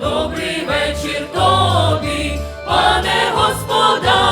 Добрий вечір тобі, пане господарю,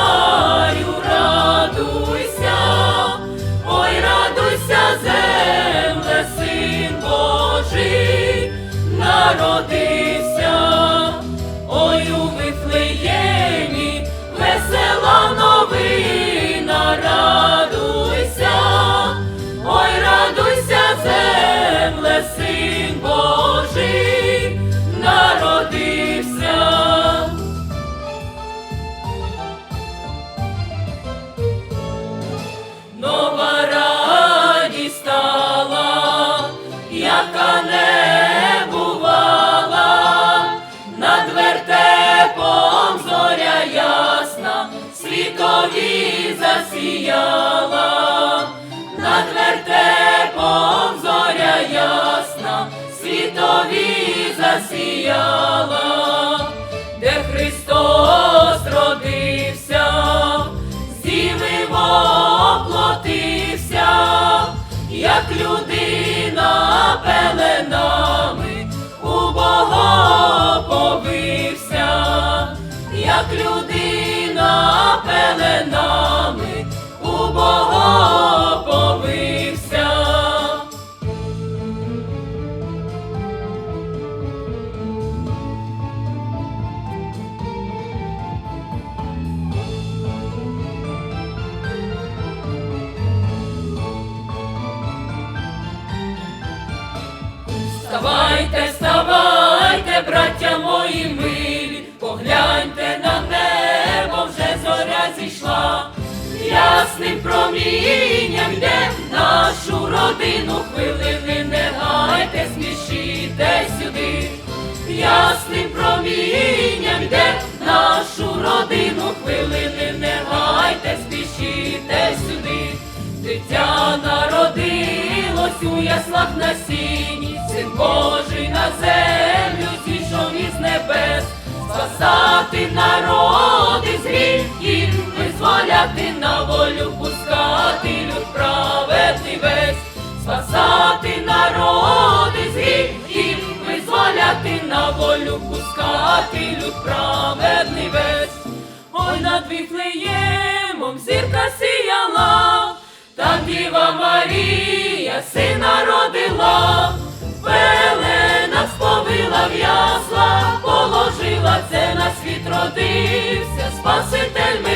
засіяла, де Христос родився, з діви воплотився, як людина пеленами у Бога повився, як людина пеленами Вставайте, вставайте, браття мої милі, погляньте на небо, вже зоря зійшла, ясним промінням йде нашу родину хвилини, не гайте, смішіте сюди, ясним промінням йде нашу родину хвилини, народилось у яслах на сіні, син Божий на землю зійшов із небес, спасати народи з гріхів, визволяти на волю, пускати люд праведний весь, спасати народи з гріхів, визволяти на волю, пускати люд праведний весь. Ой, над Віфлеємом зірка сіяла, там Діва Марія сина родила, велена сповила в ясла, положила це на світ родився, Спаситель.